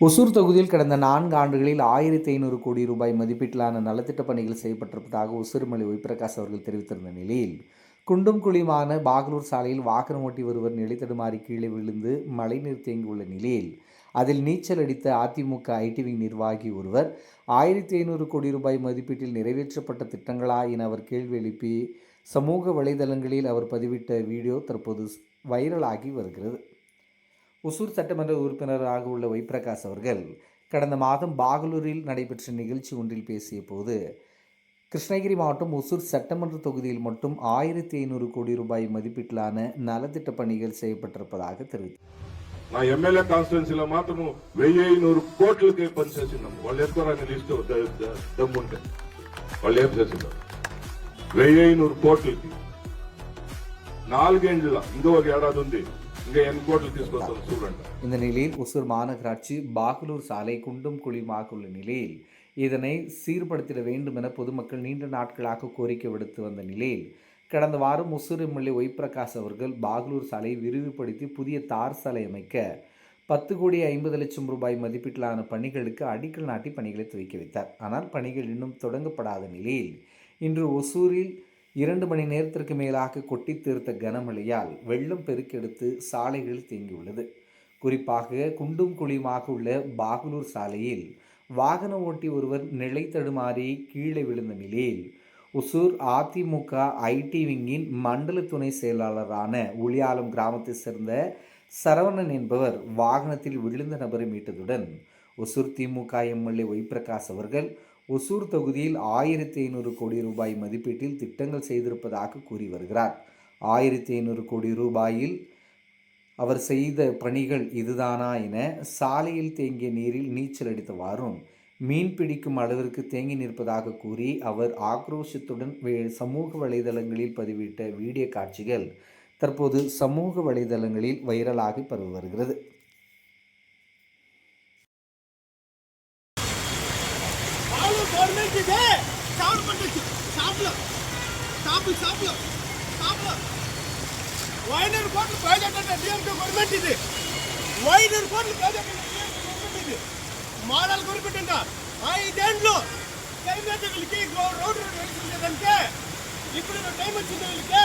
ஒசூர் தொகுதியில் கடந்த நான்கு ஆண்டுகளில் ஆயிரத்தி ஐநூறு கோடி ரூபாய் மதிப்பீட்டிலான நலத்திட்ட பணிகள் செய்யப்பட்டிருப்பதாக ஒசூர்மலை ஒய்பிரகாஷ் அவர்கள் தெரிவித்திருந்த நிலையில் குண்டும் குழியுமான பாகலூர் சாலையில் வாகனம் ஓட்டி ஒருவர் நிலைத்தடுமாறி கீழே விழுந்து மழைநீர் தேங்கியுள்ள நிலையில் அதில் நீச்சல் அடித்த அதிமுக ஐடி விங் நிர்வாகி ஒருவர் ஆயிரத்தி ஐநூறு கோடி ரூபாய் மதிப்பீட்டில் நிறைவேற்றப்பட்ட திட்டங்களா என அவர் கேள்வி எழுப்பி சமூக வலைதளங்களில் அவர் பதிவிட்ட வீடியோ தற்போது வைரலாகி வருகிறது. ஒசூர் சட்டமன்ற உறுப்பினராக உள்ள ஒய்பிரகாஷ் அவர்கள் கடந்த மாதம் பாகலூரில் நடைபெற்ற நிகழ்ச்சி ஒன்றில் பேசிய போது கிருஷ்ணகிரி மாவட்டம் ஒசூர் சட்டமன்ற தொகுதியில் மட்டும் ஆயிரத்தி ஐநூறு கோடி ரூபாய் மதிப்பீட்டிலான நலத்திட்ட பணிகள் செய்யப்பட்டிருப்பதாக தெரிவித்தார் నా ఎమ్మెల్యే కాన్స్టిట్యున్సీలో మాత్రము వెయ్యి ఐనూరు కోట్లకి పని చేసినాం వాళ్ళు ఎత్తుకోరాని లిస్టు ద- ద- దమ్ముంటే వాళ్ళు ఏం చేసినారు వెయ్యి ఐనూరు కోట్లకి నాలుగేండ్ల ఇంకో ఒక ఏడాది ఉంది இந்த நிலையில் ஒசூர் மாநகராட்சி பாகலூர் சாலை குண்டும் குழியுமாக உள்ள நிலையில் இதனை சீர்படுத்திட வேண்டும் என பொதுமக்கள் நீண்ட நாட்களாக கோரிக்கை விடுத்து வந்த நிலையில் கடந்த வாரம் ஒசூர் எம்எல்ஏ ஒய்பிரகாஷ் அவர்கள் பாகலூர் சாலை விரிவுபடுத்தி புதிய தார் சாலை அமைக்க பத்து கோடி ஐம்பது லட்சம் ரூபாய் மதிப்பீட்டிலான பணிகளுக்கு அடிக்கல் நாட்டி பணிகளை துவக்கி வைத்தார். ஆனால் பணிகள் இன்னும் தொடங்கப்படாத நிலையில் இன்று ஒசூரில் இரண்டு மணி நேரத்திற்கு மேலாக கொட்டி தீர்த்த கனமழையால் வெள்ளம் பெருக்கெடுத்து சாலைகள் தேங்கியுள்ளது. குறிப்பாக குண்டும் குழியுமாக உள்ள பாகலூர் சாலையில் வாகன ஓட்டி ஒருவர் நிலை தடுமாறி கீழே விழுந்த நிலையில் ஒசூர் அதிமுக ஐடி விங்கின் மண்டல துணை செயலாளரான உளியாலம் கிராமத்தைச் சேர்ந்த சரவணன் என்பவர் வாகனத்தில் விழுந்த நபரை மீட்டதுடன் ஒசூர் திமுக எம்எல்ஏ ஒய்பிரகாஷ் அவர்கள் ஒசூர் தொகுதியில் ஆயிரத்தி ஐநூறு கோடி ரூபாய் மதிப்பீட்டில் திட்டங்கள் செய்திருப்பதாக கூறி வருகிறார். ஆயிரத்தி ஐநூறு கோடி ரூபாயில் அவர் செய்த பணிகள் இதுதானா என சாலையில் தேங்கிய நீரில் நீச்சல் அடித்தவாறும் மீன் பிடிக்கும் அளவிற்கு தேங்கி நிற்பதாக கூறி அவர் ஆக்ரோஷத்துடன் சமூக வலைதளங்களில் பதிவிட்ட வீடியோ காட்சிகள் தற்போது சமூக வலைதளங்களில் வைரலாகி பரவி வருகிறது. గవర్నమెంట్ ఇదే షాపులో షాపులు షాపులో షాపులో వైనర్ కోట్లు ప్రాజెక్ట్ అంటే డిఎంకే గవర్నమెంట్ ఇది వైనర్ కోట్లు ప్రాజెక్ట్ అంటే డిఎంకే గవర్నమెంట్ ఇది మాడాలు కొనుక్కుంటుంట ఐదేండ్లు రోడ్డు వేసుకుంటే ఇప్పుడు టైం వచ్చింది వీళ్ళకి